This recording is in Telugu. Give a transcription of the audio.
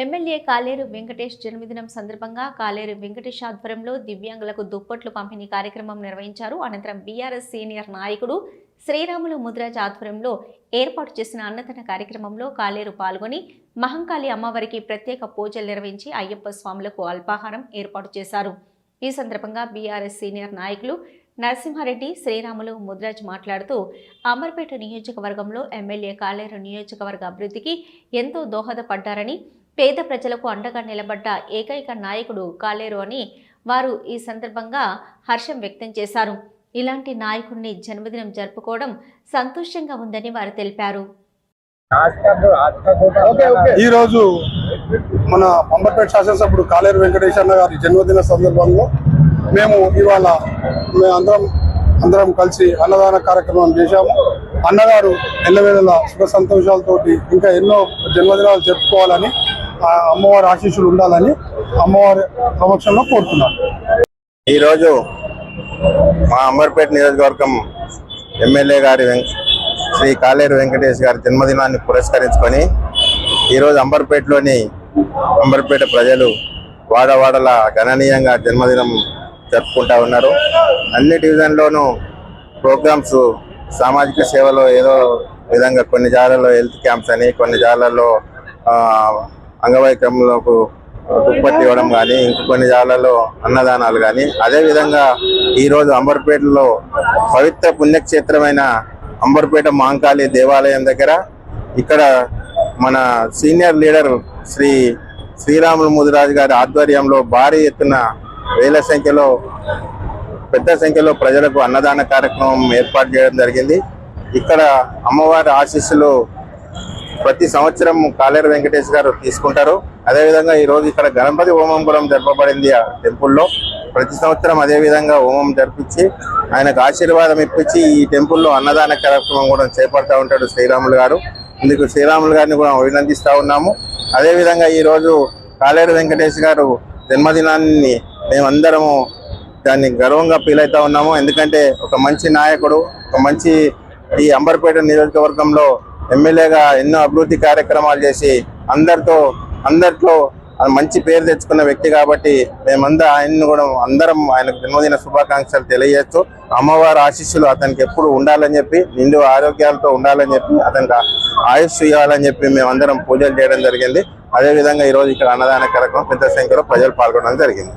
ఎమ్మెల్యే కాలేరు వెంకటేష్ జన్మదినం సందర్భంగా కాలేరు వెంకటేష్ ఆధ్వర్యంలో దివ్యాంగులకు దుప్పట్లు పంపిణీ కార్యక్రమం నిర్వహించారు. అనంతరం బీఆర్ఎస్ సీనియర్ నాయకుడు శ్రీరాములు ముద్రాజ్ ఆధ్వర్యంలో ఏర్పాటు చేసిన అన్నదాన కార్యక్రమంలో కాలేరు పాల్గొని మహంకాళి అమ్మవారికి ప్రత్యేక పూజలు నిర్వహించి అయ్యప్ప స్వాములకు అల్పాహారం ఏర్పాటు చేశారు. ఈ సందర్భంగా బీఆర్ఎస్ సీనియర్ నాయకులు నరసింహారెడ్డి శ్రీరాములు ముద్రాజ్ మాట్లాడుతూ అమర్పేట నియోజకవర్గంలో ఎమ్మెల్యే కాలేరు నియోజకవర్గ అభివృద్ధికి ఎంతో దోహదపడ్డారని పేద ప్రజలకు అండగా నిలబడ్డ ఏకైక నాయకుడు కాలేరు అని వారు ఈ సందర్భంగా హర్షం వ్యక్తం చేశారు. ఇలాంటి నాయకుడిని జన్మదినం జరుపుకోవడం సంతోషంగా ఉందని వారు తెలిపారు. ఈ రోజు మన అంబర్పేట శాసనసభ్యుడు కాలేరు వెంకటేశ్వర గారి జన్మదిన సందర్భంలో మేము ఇవాళ మేము అందరం అందరం కలిసి అన్నదాన కార్యక్రమం చేశాము. అన్నగారు ఎల్లవేళల సుఖ సంతోషాలతోటి ఇంకా ఎన్నో జన్మదినాలు జరుపుకోవాలని అమ్మవారి ఆశీస్సులు ఉండాలని అమ్మవారి సమక్షంలో కోరుతున్నాను. ఈరోజు మా అంబర్పేట నియోజకవర్గం ఎమ్మెల్యే గారి వెం- శ్రీ కాలేరు వెంకటేష్ గారి జన్మదినాన్ని పురస్కరించుకొని ఈరోజు అంబర్పేటలోని అంబర్పేట ప్రజలు వాడవాడల గణనీయంగా జన్మదినం జరుపుకుంటా ఉన్నారు. అన్ని డివిజన్లోనూ ప్రోగ్రామ్స్ సామాజిక సేవలో ఏదో విధంగా కొన్ని జాగాలలో హెల్త్ క్యాంప్స్ అని కొన్ని జాగాలలో ఆ, ఉత్పత్తి ఇవ్వడం కానీ ఇంక కొన్ని జాలలో అన్నదానాలు కానీ అదేవిధంగా ఈరోజు అంబర్పేటలో పవిత్ర పుణ్యక్షేత్రమైన అంబర్పేట మాంకాళి దేవాలయం దగ్గర ఇక్కడ మన సీనియర్ లీడర్ శ్రీ శ్రీరాములు ముదిరాజు గారి ఆధ్వర్యంలో భారీ ఎత్తున వేల సంఖ్యలో పెద్ద సంఖ్యలో ప్రజలకు అన్నదాన కార్యక్రమం ఏర్పాటు చేయడం జరిగింది. ఇక్కడ అమ్మవారి ఆశీస్సులు ప్రతి సంవత్సరం కాలేరు వెంకటేష్ గారు తీసుకుంటారు. అదేవిధంగా ఈ రోజు ఇక్కడ గణపతి హోమం కూడా జరపబడింది ఆ టెంపుల్లో. ప్రతి సంవత్సరం అదే విధంగా హోమం జరిపించి ఆయనకు ఆశీర్వాదం ఇప్పించి ఈ టెంపుల్లో అన్నదాన కార్యక్రమం కూడా చేపడతా ఉంటాడు శ్రీరాములు గారు. ఇందుకు శ్రీరాములు గారిని కూడా అభినందిస్తూ ఉన్నాము. అదేవిధంగా ఈ రోజు కాలేరు వెంకటేష్ గారు జన్మదినాన్ని మేమందరము దాన్ని గర్వంగా ఫీల్ అవుతా ఉన్నాము. ఎందుకంటే ఒక మంచి నాయకుడు ఒక మంచి ఈ అంబర్పేట నియోజకవర్గంలో ఎమ్మెల్యేగా ఎన్నో అభివృద్ధి కార్యక్రమాలు చేసి అందరితో అందరిలో మంచి పేరు తెచ్చుకున్న వ్యక్తి కాబట్టి మేమందరం ఆయన్ని కూడా అందరం ఆయనకు జన్మదిన శుభాకాంక్షలు తెలియజేస్తూ అమ్మవారి ఆశీస్సులు అతనికి ఎప్పుడు ఉండాలని చెప్పి నిండు ఆరోగ్యాలతో ఉండాలని చెప్పి అతనికి ఆయుష్ ఇవ్వాలని చెప్పి మేమందరం పూజలు చేయడం జరిగింది. అదేవిధంగా ఈ రోజు ఇక్కడ అన్నదాన కార్యక్రమం పెద్ద సంఖ్యలో ప్రజలు పాల్గొనడం జరిగింది.